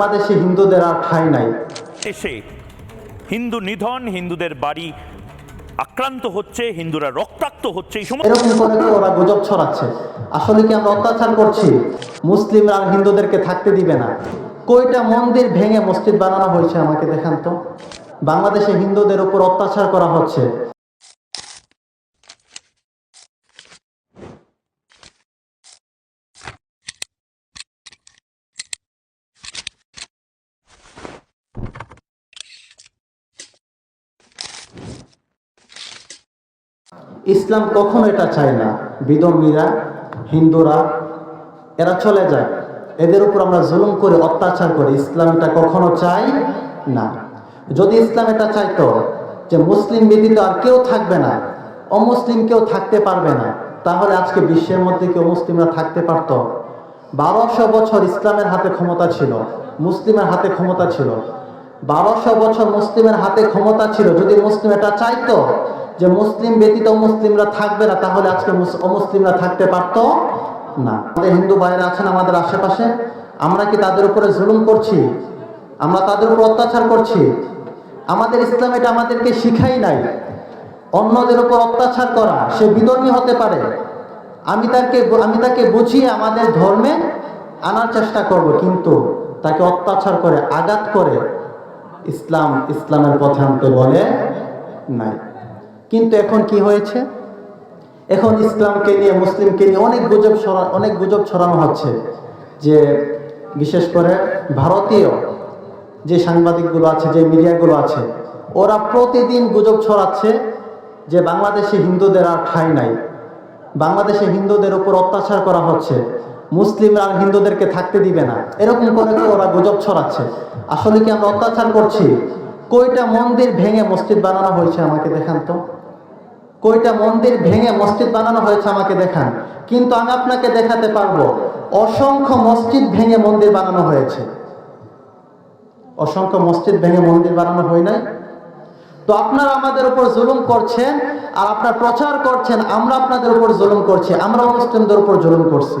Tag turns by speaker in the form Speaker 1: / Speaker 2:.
Speaker 1: বাংলাদেশে হিন্দুদের আর ঠাঁই নাই।
Speaker 2: এসে হিন্দু নিধন হিন্দুদের বাড়ি আক্রান্ত হচ্ছে হিন্দুরা রক্তাক্ত হচ্ছে এই
Speaker 1: এরকম করে কি ওরা গুজব ছড়াচ্ছে? আসলে কি আমরা অত্যাচার করছি? মুসলিমরা আর হিন্দুদেরকে থাকতে দিবে না। কয়টা মন্দির ভেঙে মসজিদ বানানো হয়েছে আমাকে দেখান তো। বাংলাদেশে হিন্দুদের উপর অত্যাচার করা হচ্ছে। ইসলাম কখনো এটা চায় না। বিধর্মীরা, হিন্দুরা, এরা চলে যায়। এদের উপর আমরা জুলুম করে, অত্যাচার করি ইসলাম এটা কখনো চাই না। যদি ইসলাম এটা চাইতো যে মুসলিম ব্যতীত আর কেউ থাকবে না, অমুসলিম কেউ থাকতে পারবে না, তাহলে আজকে বিশ্বের মধ্যে কেউ মুসলিমরা থাকতে পারতো। বারোশো বছর ইসলামের হাতে ক্ষমতা ছিল, মুসলিমের হাতে ক্ষমতা ছিল। বারোশো বছর মুসলিমের হাতে ক্ষমতা ছিল, যদি মুসলিম এটা চাইতো যে মুসলিম ব্যতীত মুসলিমরা থাকবে না, তাহলে আজকে মুস- অমুসলিমরা থাকতে পারতো না। আমাদের হিন্দু ভাইরা আছেন আমাদের আশেপাশে, আমরা কি তাদের উপরে জুলুম করছি? আমরা তাদের উপর অত্যাচার করছি? আমাদের ইসলাম এটা আমাদেরকে শিখাই নাই। অন্যদের উপর অত্যাচার করা, সে বিধর্মী হতে পারে। আমি তাকে আমি তাকে বুঝিয়ে আমাদের ধর্মে আনার চেষ্টা করব, কিন্তু তাকে অত্যাচার করে, আঘাত করে ইসলাম ইসলামের পথে আনতে বলে নাই। কিন্তু এখন কি হয়েছে? এখন ইসলামকে নিয়ে, মুসলিমকে নিয়ে অনেক গুজব অনেক গুজব ছড়ানো হচ্ছে। যে বিশেষ করে ভারতীয় যে সাংবাদিকগুলো আছে, যে মিডিয়াগুলো আছে, ওরা প্রতিদিন গুজব ছড়াচ্ছে যে বাংলাদেশে হিন্দুদের আর ঠাঁই নাই। বাংলাদেশে হিন্দুদের উপর অত্যাচার করা হচ্ছে। মুসলিমরা আর হিন্দুদেরকে থাকতে দিবে না। এরকম করে ওরা গুজব ছড়াচ্ছে। আসলে কি আমরা অত্যাচার করছি? কয়টা মন্দির ভেঙে মসজিদ বানানো হয়েছে আমাকে দেখান তো। কয়টা মন্দির ভেঙে মসজিদ বানানো হয়েছে আমাকে দেখান। কিন্তু আমি আপনাকে দেখাতে পারব, অসংখ্য মসজিদ ভেঙে মন্দির বানানো হয়েছে। অসংখ্য মসজিদ ভেঙে মন্দির বানানো হয় নাই। তো আপনারা আমাদের উপর জুলুম করছেন, আর আপনারা প্রচার করছেন, আমরা আপনাদের উপর জুলুম করছি, আমরা মুসলিমদের উপর জুলুম করছি।